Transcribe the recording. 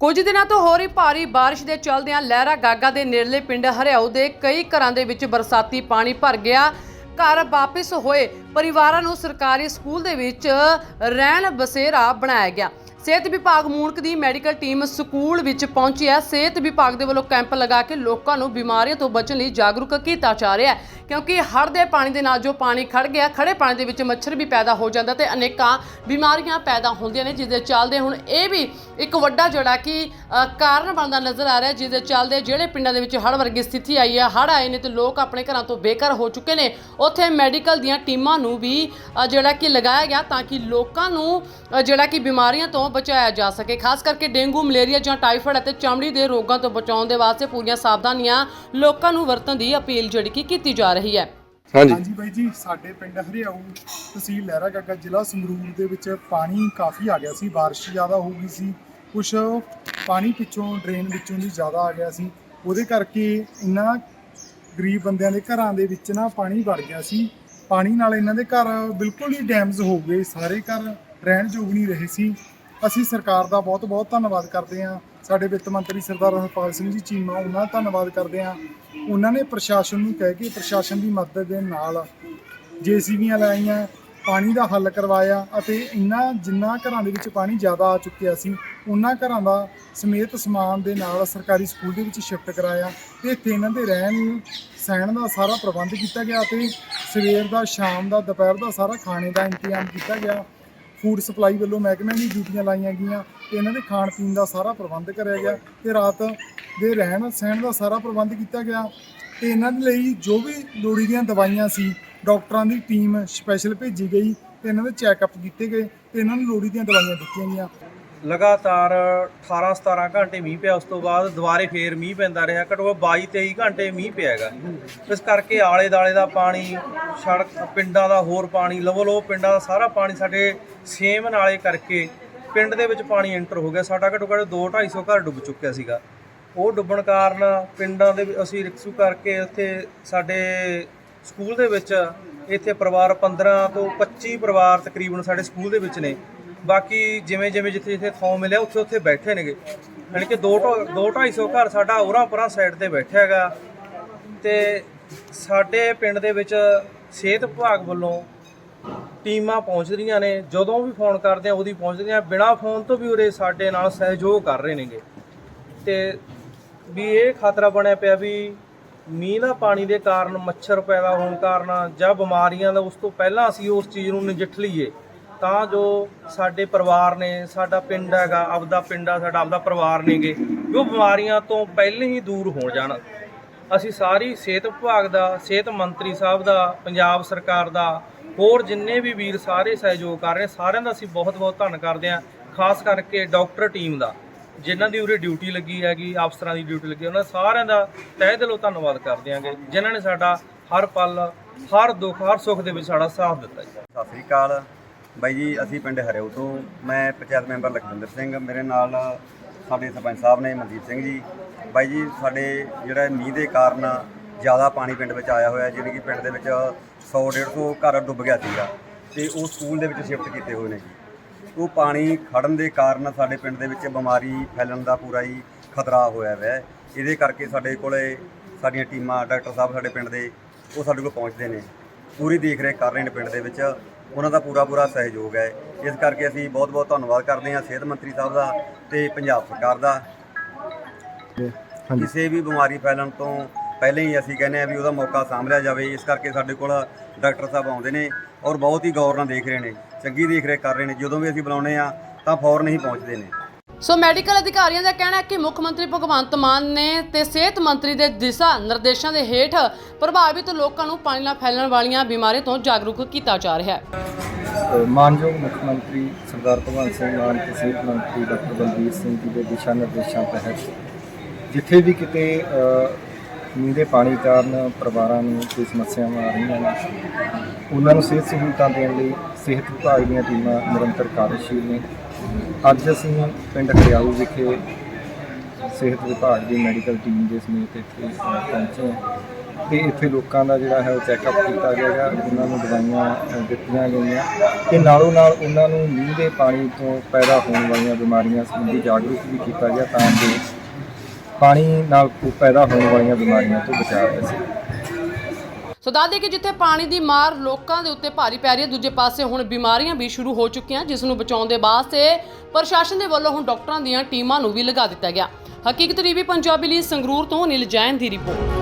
ਕੁਝ ਦਿਨਾਂ ਤੋਂ ਹੋ ਰਹੀ ਭਾਰੀ ਬਾਰਿਸ਼ ਦੇ ਚਲਦਿਆਂ ਲਹਿਰਾ ਗਾਗਾ ਦੇ ਨੇੜਲੇ ਪਿੰਡ ਹਰਿਆਊ ਦੇ ਕਈ ਘਰਾਂ ਦੇ ਵਿੱਚ ਬਰਸਾਤੀ ਪਾਣੀ ਭਰ ਗਿਆ। ਘਰ ਵਾਪਸ ਹੋਏ ਪਰਿਵਾਰਾਂ ਨੂੰ ਸਰਕਾਰੀ ਸਕੂਲ ਦੇ ਵਿੱਚ ਰਹਿਣ ਬਸੇਰਾ ਬਣਾਇਆ ਗਿਆ। ਸਿਹਤ ਵਿਭਾਗ ਮੂਣਕ ਦੀ ਮੈਡੀਕਲ ਟੀਮ ਸਕੂਲ ਵਿੱਚ ਪਹੁੰਚੀ ਹੈ। ਸਿਹਤ ਵਿਭਾਗ ਦੇ ਵੱਲੋਂ ਕੈਂਪ ਲਗਾ ਕੇ ਲੋਕਾਂ ਨੂੰ ਬਿਮਾਰੀਆਂ ਤੋਂ ਬਚਣ ਲਈ ਜਾਗਰੂਕ ਕੀਤਾ ਜਾ ਰਿਹਾ ਹੈ। ਕਿਉਂਕਿ ਹੜ੍ਹ ਦੇ ਪਾਣੀ ਦੇ ਨਾਲ ਜੋ ਪਾਣੀ ਖੜ ਗਿਆ ਖੜੇ ਪਾਣੀ ਦੇ ਵਿੱਚ ਮੱਛਰ ਵੀ ਪੈਦਾ ਹੋ ਜਾਂਦਾ ਤੇ ਅਨੇਕਾਂ ਬਿਮਾਰੀਆਂ ਪੈਦਾ ਹੁੰਦੀਆਂ ਨੇ, ਜਿਸ ਦੇ ਚੱਲਦੇ ਹੁਣ ਇਹ ਵੀ ਇੱਕ ਵੱਡਾ ਜਿਹੜਾ ਕਿ ਕਾਰਨ ਬਣਦਾ ਨਜ਼ਰ ਆ ਰਿਹਾ, ਜਿਸ ਦੇ ਚੱਲਦੇ ਜਿਹੜੇ ਪਿੰਡਾਂ ਦੇ ਵਿੱਚ ਹੜ੍ਹ ਵਰਗੀ ਸਥਿਤੀ ਆਈ ਹੈ, ਹੜ੍ਹ ਆਏ ਨੇ ਤੇ ਲੋਕ ਆਪਣੇ ਘਰਾਂ ਤੋਂ ਬੇਘਰ ਹੋ ਚੁੱਕੇ ਨੇ। ਉੱਥੇ ਮੈਡੀਕਲ ਦੀਆਂ ਟੀਮਾਂ ਨੂੰ ਵੀ ਜਿਹੜਾ ਕਿ ਲਗਾਇਆ ਗਿਆ ਤਾਂ ਕਿ ਲੋਕਾਂ ਨੂੰ ਜਿਹੜਾ ਕਿ ਬਿਮਾਰੀਆਂ ਤੋਂ ਬਚਾਇਆ ਜਾ ਸਕੇ ਖਾਸ ਕਰਕੇ ਡੇਂਗੂ ਮਲੇਰੀਆ ਜਾਂ ਟਾਈਫਾਇਡ ਅਤੇ ਚਮੜੀ ਦੇ ਰੋਗਾਂ ਤੋਂ ਬਚਾਉਣ ਦੇ ਵਾਸਤੇ ਪੂਰੀਆਂ ਸਾਵਧਾਨੀਆਂ ਲੋਕਾਂ ਨੂੰ ਵਰਤਣ ਦੀ ਅਪੀਲ ਜਿਹੜੀ ਕਿ ਕੀਤੀ ਜਾ ਰਹੀ ਹੈ। ਹਾਂਜੀ। ਹਾਂਜੀ ਬਾਈ ਜੀ ਸਾਡੇ ਪਿੰਡ ਹਰਿਆਊ ਤਹਿਸੀਲ ਲਹਿਰਾ ਗਾਗਾ ਜ਼ਿਲ੍ਹਾ ਸੰਗਰੂਰ ਦੇ ਵਿੱਚ ਪਾਣੀ ਕਾਫੀ ਆ ਗਿਆ ਸੀ ਬਾਰਿਸ਼ ਜ਼ਿਆਦਾ ਹੋ ਗਈ ਸੀ ਕੁਝ ਪਾਣੀ ਪਿੱਛੋਂ ਡਰੇਨ ਵਿੱਚੋਂ ਦੀ ਜ਼ਿਆਦਾ ਆ ਗਿਆ ਸੀ ਉਹਦੇ ਕਰਕੇ ਇੰਨਾ ਗਰੀਬ ਬੰਦਿਆਂ ਦੇ ਘਰਾਂ ਦੇ ਵਿੱਚ ਨਾ ਪਾਣੀ ਵੜ ਗਿਆ ਸੀ ਪਾਣੀ ਨਾਲ ਇਹਨਾਂ ਦੇ ਘਰ ਬਿਲਕੁਲ ਹੀ ਡੈਮੇਜ ਹੋ ਗਏ ਸਾਰੇ ਘਰ ਰਹਿਣ ਯੋਗ ਨਹੀਂ ਰਹੇ ਸੀ ਅਸੀਂ ਸਰਕਾਰ ਦਾ ਬਹੁਤ ਬਹੁਤ ਧੰਨਵਾਦ ਕਰਦੇ ਹਾਂ। ਸਾਡੇ ਵਿੱਤ ਮੰਤਰੀ ਸਰਦਾਰ ਹਰਪਾਲ ਸਿੰਘ ਜੀ ਚੀਮਾ, ਉਹਨਾਂ ਦਾ ਧੰਨਵਾਦ ਕਰਦੇ ਹਾਂ। ਉਹਨਾਂ ਨੇ ਪ੍ਰਸ਼ਾਸਨ ਨੂੰ ਕਹਿ ਕੇ ਪ੍ਰਸ਼ਾਸਨ ਦੀ ਮਦਦ ਦੇ ਨਾਲ ਜੇਸੀਬੀਆਂ ਲਾਈਆਂ, ਪਾਣੀ ਦਾ ਹੱਲ ਕਰਵਾਇਆ ਅਤੇ ਇੰਨਾ ਜਿੰਨਾ ਘਰਾਂ ਦੇ ਵਿੱਚ ਪਾਣੀ ਜ਼ਿਆਦਾ ਆ ਚੁੱਕਿਆ ਸੀ, ਉਹਨਾਂ ਘਰਾਂ ਦਾ ਸਮੇਤ ਸਮਾਨ ਦੇ ਨਾਲ ਸਰਕਾਰੀ ਸਕੂਲ ਦੇ ਵਿੱਚ ਸ਼ਿਫਟ ਕਰਾਇਆ। ਤੇ ਇੱਥੇ ਇਹਨਾਂ ਦੇ ਰਹਿਣ, ਸਹਿਣ ਦਾ ਸਾਰਾ ਪ੍ਰਬੰਧ ਕੀਤਾ ਗਿਆ ਤੇ ਸਵੇਰ ਦਾ, ਸ਼ਾਮ ਦਾ, ਦੁਪਹਿਰ ਦਾ ਸਾਰਾ ਖਾਣੇ ਦਾ ਇੰਤਜ਼ਾਮ ਕੀਤਾ ਗਿਆ। ਫੂਡ ਸਪਲਾਈ ਵੱਲੋਂ ਮਹਿਕਮੇ ਦੀ ਡਿਊਟੀਆਂ ਲਾਈਆਂ ਗਈਆਂ ਤੇ ਇਹਨਾਂ ਦੇ ਖਾਣ ਪੀਣ ਦਾ ਸਾਰਾ ਪ੍ਰਬੰਧ ਕਰਿਆ ਗਿਆ ਤੇ ਰਾਤ ਦੇ ਰਹਿਣ ਸਹਿਣ ਦਾ ਸਾਰਾ ਪ੍ਰਬੰਧ ਕੀਤਾ ਗਿਆ। ਤੇ ਇਹਨਾਂ ਦੇ ਲਈ ਜੋ ਵੀ ਲੋੜੀ ਦੀਆਂ ਦਵਾਈਆਂ ਸੀ, ਡਾਕਟਰਾਂ ਦੀ ਟੀਮ ਸਪੈਸ਼ਲ ਭੇਜੀ ਗਈ ਤੇ ਇਹਨਾਂ ਦੇ ਚੈੱਕਅਪ ਕੀਤੇ ਗਏ ਤੇ ਇਹਨਾਂ ਨੂੰ ਲੋੜੀ ਦੀਆਂ ਦਵਾਈਆਂ ਦਿੱਤੀਆਂ ਗਈਆਂ। ਲਗਾਤਾਰ 18 17 ਘੰਟੇ ਮੀਂਹ ਪਿਆ, ਉਸ ਤੋਂ ਬਾਅਦ ਦੁਬਾਰੇ ਫੇਰ ਮੀਂਹ ਪੈਂਦਾ ਰਿਹਾ। ਘੱਟੋ ਘੱਟ 22 23 ਘੰਟੇ ਮੀਂਹ ਪਿਆ ਹੈਗਾ। ਇਸ ਕਰਕੇ ਆਲੇ ਦਾਲੇ ਦਾ ਪਾਣੀ, ਸੜਕ, ਪਿੰਡਾਂ ਦਾ ਹੋਰ ਪਾਣੀ ਲਵੋ ਲੋ ਪਿੰਡਾਂ ਦਾ ਸਾਰਾ ਪਾਣੀ ਸਾਡੇ ਸੇਮ ਨਾਲੇ ਕਰਕੇ ਪਿੰਡ ਦੇ ਵਿੱਚ ਪਾਣੀ ਐਂਟਰ ਹੋ ਗਿਆ। ਸਾਡਾ ਘੱਟੋ ਘੱਟ 2 250 ਘਰ ਡੁੱਬ ਚੁੱਕਿਆ ਸੀਗਾ। ਉਹ ਡੁੱਬਣ ਕਾਰਨ ਪਿੰਡਾਂ ਦੇ ਅਸੀਂ ਰਿਕਸੂ ਕਰਕੇ ਉੱਥੇ ਸਾਡੇ ਸਕੂਲ ਦੇ ਵਿੱਚ ਇੱਥੇ ਪਰਿਵਾਰ 15 ਤੋਂ 25 ਪਰਿਵਾਰ ਤਕਰੀਬਨ ਸਾਡੇ ਸਕੂਲ ਦੇ ਵਿੱਚ ਨੇ। ਬਾਕੀ ਜਿਵੇਂ ਜਿਵੇਂ ਜਿੱਥੇ ਜਿੱਥੇ ਥਾਂ ਮਿਲਿਆ, ਉੱਥੇ ਉੱਥੇ ਬੈਠੇ ਨੇਗੇ। ਯਾਨੀ ਕਿ 2 2 250 ਘਰ ਸਾਡਾ ਉਰਾਂ ਪਰਾਂ ਸਾਈਡ ਤੇ ਬੈਠਿਆ ਹੈਗਾ। ਤੇ ਸਾਡੇ ਪਿੰਡ ਦੇ ਵਿੱਚ ਸਿਹਤ ਵਿਭਾਗ ਵੱਲੋਂ ਟੀਮਾਂ ਪਹੁੰਚ ਰਹੀਆਂ ਨੇ। ਜਦੋਂ ਵੀ ਫੋਨ ਕਰਦੇ ਆ, ਉਹਦੀ ਪਹੁੰਚਦੀਆਂ। ਬਿਨਾ ਫੋਨ ਤੋਂ ਵੀ ਉਰੇ ਸਾਡੇ ਨਾਲ ਸਹਿਯੋਗ ਕਰ ਰਹੇ ਨੇਗੇ। ਤੇ ਵੀ ਇਹ ਖਤਰਾ ਬਣਿਆ ਪਿਆ ਵੀ ਮੀਂਹ ਦਾ ਪਾਣੀ ਦੇ ਕਾਰਨ, ਮੱਛਰ ਪੈਦਾ ਹੋਣ ਕਾਰਨ ਜਾਂ ਬਿਮਾਰੀਆਂ ਦਾ, ਉਸ ਤੋਂ ਪਹਿਲਾਂ ਅਸੀਂ ਉਸ ਚੀਜ਼ ਨੂੰ ਨਜਿੱਠ ਲਈਏ। ਤਾਂ ਜੋ ਸਾਡੇ ਪਰਿਵਾਰ ਨੇ, ਸਾਡਾ ਪਿੰਡ ਹੈਗਾ, ਆਪਦਾ ਪਿੰਡ ਆ, ਸਾਡਾ ਆਪਦਾ ਪਰਿਵਾਰ ਨੇਗੇ ਉਹ ਬਿਮਾਰੀਆਂ ਤੋਂ ਪਹਿਲਾਂ ਹੀ ਦੂਰ ਹੋ ਜਾਣ। ਅਸੀਂ ਸਾਰੀ ਸਿਹਤ ਵਿਭਾਗ ਦਾ, ਸਿਹਤ ਮੰਤਰੀ ਸਾਹਿਬ ਦਾ, ਪੰਜਾਬ ਸਰਕਾਰ ਦਾ, ਹੋਰ ਜਿੰਨੇ ਵੀ ਵੀਰ ਸਾਰੇ ਸਹਿਯੋਗ ਕਰ ਰਹੇ, ਸਾਰਿਆਂ ਦਾ ਅਸੀਂ ਬਹੁਤ ਬਹੁਤ ਧੰਨ ਕਰਦੇ ਹਾਂ, ਖਾਸ ਕਰਕੇ ਡਾਕਟਰ ਟੀਮ ਦਾ, ਜਿਨ੍ਹਾਂ ਦੀ ਉਰੇ ਡਿਊਟੀ ਲੱਗੀ ਹੈਗੀ, ਅਫਸਰਾਂ ਦੀ ਡਿਊਟੀ ਲੱਗੀ, ਉਹਨਾਂ ਸਾਰਿਆਂ ਦਾ ਤਹਿ ਦਿਲੋਂ ਧੰਨਵਾਦ ਕਰਦੇ ਹਾਂਗੇ, ਜਿਨ੍ਹਾਂ ਨੇ ਸਾਡਾ ਹਰ ਪਲ, ਹਰ ਦੁੱਖ, ਹਰ ਸੁੱਖ ਦੇ ਵਿੱਚ ਸਾਡਾ ਸਾਥ ਦਿੱਤਾ ਜੀ। ਸਤਿ ਸ੍ਰੀ ਅਕਾਲ। ਬਾਈ ਜੀ, ਅਸੀਂ ਪਿੰਡ ਹਰਿਓ ਤੋਂ। ਮੈਂ ਪੰਚਾਇਤ ਮੈਂਬਰ ਲਖਵਿੰਦਰ ਸਿੰਘ, ਮੇਰੇ ਨਾਲ ਸਾਡੇ ਸਰਪੰਚ ਸਾਹਿਬ ਨੇ ਮਨਦੀਪ ਸਿੰਘ ਜੀ। ਬਾਈ ਜੀ, ਸਾਡੇ ਜਿਹੜਾ ਮੀਂਹ ਦੇ ਕਾਰਨ ਜ਼ਿਆਦਾ ਪਾਣੀ ਪਿੰਡ ਵਿੱਚ ਆਇਆ ਹੋਇਆ ਜਿਵੇਂ ਕਿ ਪਿੰਡ ਦੇ ਵਿੱਚ 100 150 ਘਰ ਡੁੱਬ ਗਿਆ ਸੀਗਾ ਤੇ ਉਹ ਸਕੂਲ ਦੇ ਵਿੱਚ ਸ਼ਿਫਟ ਕੀਤੇ ਹੋਏ ਨੇ ਜੀ। ਉਹ ਪਾਣੀ ਖੜਨ ਦੇ ਕਾਰਨ ਸਾਡੇ ਪਿੰਡ ਦੇ ਵਿੱਚ ਬਿਮਾਰੀ ਫੈਲਣ ਦਾ ਪੂਰਾ ਹੀ ਖਤਰਾ ਹੋਇਆ ਹੋਇਆ ਹੈ ਇਹਦੇ ਕਰਕੇ ਸਾਡੇ ਕੋਲੇ ਸਾਡੀਆਂ ਟੀਮਾਂ, ਡਾਕਟਰ ਸਾਹਿਬ ਸਾਡੇ ਪਿੰਡ ਦੇ, ਉਹ ਸਾਡੇ ਕੋਲ ਪਹੁੰਚਦੇ ਨੇ। ਪੂਰੀ ਦੇਖ ਰੇਖ ਕਰ ਰਹੇ ਨੇ ਪਿੰਡ ਦੇ ਵਿੱਚ। ਉਹਨਾਂ ਦਾ ਪੂਰਾ ਪੂਰਾ ਸਹਿਯੋਗ ਹੈ। ਇਸ ਕਰਕੇ ਅਸੀਂ ਬਹੁਤ ਬਹੁਤ ਧੰਨਵਾਦ ਕਰਦੇ ਹਾਂ ਸਿਹਤ ਮੰਤਰੀ ਸਾਹਿਬ ਦਾ ਤੇ ਪੰਜਾਬ ਸਰਕਾਰ ਦਾ। ਕਿਸੇ ਵੀ ਬਿਮਾਰੀ ਫੈਲਣ ਤੋਂ ਪਹਿਲਾਂ ਹੀ ਅਸੀਂ ਕਹਿੰਦੇ ਆ ਵੀ ਉਹਦਾ ਮੌਕਾ ਸਾਂਭ ਲਿਆ ਜਾਵੇ। ਇਸ ਕਰਕੇ ਸਾਡੇ ਕੋਲ ਡਾਕਟਰ ਸਾਹਿਬ ਆਉਂਦੇ ਨੇ ਔਰ ਬਹੁਤ ਹੀ ਗੌਰ ਨਾਲ ਦੇਖ ਰਹੇ ਨੇ। ਚੰਗੀ ਦੇਖ ਰੇਖ ਕਰ ਰਹੇ ਨੇ। ਜਦੋਂ ਵੀ ਅਸੀਂ ਬੁਲਾਉਂਦੇ ਆ ਤਾਂ ਫੌਰਨ ਹੀ ਪਹੁੰਚਦੇ ਨੇ। ਸੋ ਮੈਡੀਕਲ ਅਧਿਕਾਰੀਆਂ ਦਾ ਕਹਿਣਾ ਹੈ ਕਿ ਮੁੱਖ ਮੰਤਰੀ ਭਗਵੰਤ ਮਾਨ ਨੇ ਤੇ ਸਿਹਤ ਮੰਤਰੀ ਦੇ ਦਿਸ਼ਾ ਨਿਰਦੇਸ਼ਾਂ ਦੇ ਹੇਠ ਪ੍ਰਭਾਵਿਤ ਲੋਕਾਂ ਨੂੰ ਪਾਣੀ ਨਾਲ ਫੈਲਣ ਵਾਲੀਆਂ ਬਿਮਾਰੀਆਂ ਤੋਂ ਜਾਗਰੂਕ ਕੀਤਾ ਜਾ ਰਿਹਾ ਹੈ। ਮਾਨਯੋਗ ਮੁੱਖ ਮੰਤਰੀ ਸਰਦਾਰ ਭਗਵੰਤ ਸਿੰਘ ਮਾਨ ਤੇ ਸਿਹਤ ਮੰਤਰੀ ਡਾਕਟਰ ਬਲਬੀਰ ਸਿੰਘ ਜੀ ਦੇ ਦਿਸ਼ਾ ਨਿਰਦੇਸ਼ਾਂ ਤਹਿਤ ਜਿੱਥੇ ਵੀ ਕਿਤੇ ਅ, ਮੀਂਹ ਦੇ ਪਾਣੀ ਕਾਰਨ ਪਰਿਵਾਰਾਂ ਨੂੰ ਕੋਈ ਸਮੱਸਿਆਵਾਂ ਆ ਰਹੀਆਂ ਨੇ ਉਹਨਾਂ ਨੂੰ ਸਿਹਤ ਸਹੂਲਤਾਂ ਦੇਣ ਲਈ ਸਿਹਤ ਵਿਭਾਗ ਦੀਆਂ ਟੀਮਾਂ ਨਿਰੰਤਰ ਕਾਰਜਸ਼ੀਲ ਨੇ। ਅੱਜ ਅਸੀਂ ਪਿੰਡ ਹਰਿਆਊ ਵਿਖੇ ਸਿਹਤ ਵਿਭਾਗ ਦੀ ਮੈਡੀਕਲ ਟੀਮ ਦੇ ਸਮੇਤ ਇੱਥੇ ਪਹੁੰਚੇ ਹਾਂ। ਤੇ ਇੱਥੇ ਲੋਕਾਂ ਦਾ ਜਿਹੜਾ ਹੈ ਉਹ ਚੈੱਕਅਪ ਕੀਤਾ ਗਿਆ ਉਹਨਾਂ ਨੂੰ ਦਵਾਈਆਂ ਦਿੱਤੀਆਂ ਗਈਆਂ। ਤੇ ਨਾਲੋਂ ਨਾਲ ਉਹਨਾਂ ਨੂੰ ਮੀਂਹ ਦੇ ਪਾਣੀ ਤੋਂ ਪੈਦਾ ਹੋਣ ਵਾਲੀਆਂ ਬਿਮਾਰੀਆਂ ਸੰਬੰਧੀ ਜਾਗਰੂਕ ਵੀ ਕੀਤਾ ਗਿਆ ਤਾਂ ਕਿ ਪਾਣੀ ਨਾਲ ਪੈਦਾ ਹੋਣ ਵਾਲੀਆਂ ਬਿਮਾਰੀਆਂ ਤੋਂ ਬਚਾਅ ਜਾ ਸਕੇ। ਸੋ ਦੱਸਦੇ ਕਿ ਜਿੱਥੇ ਪਾਣੀ ਦੀ ਮਾਰ ਲੋਕਾਂ ਦੇ ਉੱਤੇ ਭਾਰੀ ਪੈ ਰਹੀ ਹੈ, ਦੂਜੇ ਪਾਸੇ ਹੁਣ ਬਿਮਾਰੀਆਂ ਵੀ ਸ਼ੁਰੂ ਹੋ ਚੁੱਕੀਆਂ, ਜਿਸ ਨੂੰ ਬਚਾਉਣ ਦੇ ਵਾਸਤੇ ਪ੍ਰਸ਼ਾਸਨ ਦੇ ਵੱਲੋਂ ਹੁਣ ਡਾਕਟਰਾਂ ਦੀਆਂ ਟੀਮਾਂ ਨੂੰ ਵੀ ਲਗਾ ਦਿੱਤਾ ਗਿਆ। ਹਕੀਕਤ ਟੀਵੀ, ਪੰਜਾਬੀ ਲਈ ਸੰਗਰੂਰ ਤੋਂ ਅਨਿਲ ਜੈਨ ਦੀ ਰਿਪੋਰਟ।